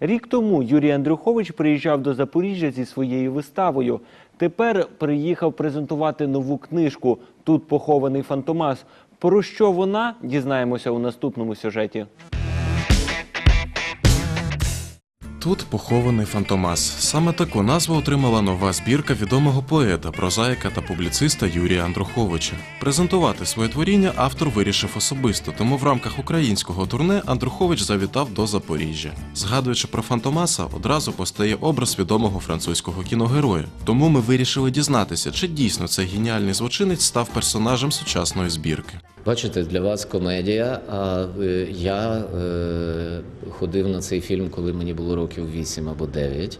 Рік тому Юрій Андрюхович приїжджав до Запоріжжя зі своєю виставою. Тепер приїхав презентувати нову книжку Тут похований Фантомас. Про що вона дізнаємося у наступному сюжеті. Тут похований Фантомас. Саме таку назву отримала нова збірка відомого поета, прозаїка та публіциста Юрія Андруховича. Презентувати своє творіння автор вирішив особисто, тому в рамках українського турне Андрухович завітав до Запоріжжя. Згадуючи про Фантомаса, одразу постає образ відомого французького кіногероя. Тому ми вирішили дізнатися, чи дійсно цей геніальний злочинець став персонажем сучасної збірки. Бачите, для вас комедія. А е, я е, ходив на цей фільм, коли мені було років 8 або 9.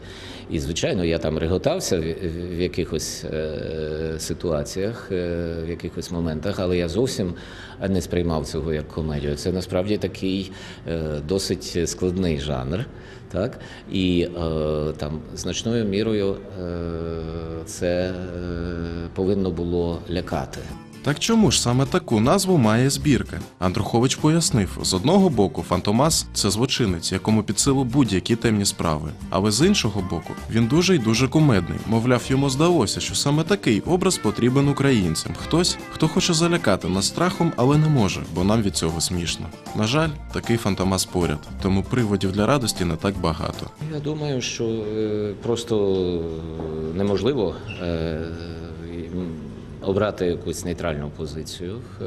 І, звичайно, я там реготався в, якихось е, ситуаціях, е, в якихось моментах, але я зовсім не сприймав цього як комедію. Це насправді такий е, досить складний жанр. Так? І е, там значною мірою е, це е, повинно було лякати. Так чому ж саме таку назву має збірка? Андрухович пояснив: з одного боку, Фантомас це злочинець, якому під силу будь-які темні справи. Але з іншого боку, він дуже й дуже кумедний. Мовляв, йому здалося, що саме такий образ потрібен українцям. Хтось, хто хоче залякати нас страхом, але не може, бо нам від цього смішно. На жаль, такий Фантомас поряд, тому приводів для радості не так багато. Я думаю, що е, просто е, неможливо е, обрати якусь нейтральну позицію е,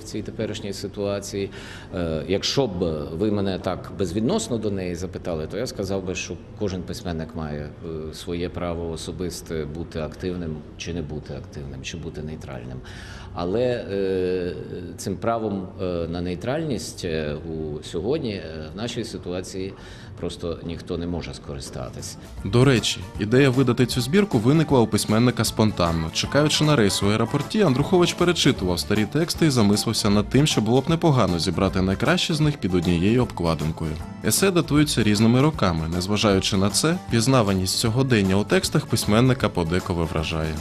в цій теперішній ситуації. Е, Якщо б ви мене так безвідносно до неї запитали, то я сказав би, що кожен письменник має е, своє право особисте бути активним чи не бути активним, чи бути нейтральним. Але е, цим правом е, на нейтральність е, у сьогодні е, в нашій ситуації просто ніхто не може скористатись. До речі, ідея видати цю збірку виникла у письменника спонтанно. Чекаючи на рейс у аеропорті, Андрухович перечитував старі тексти і замислився над тим, що було б непогано зібрати найкраще з них під однією обкладинкою. Есе датуються різними роками. Незважаючи на це, пізнаваність сьогодення у текстах письменника подеколи вражає.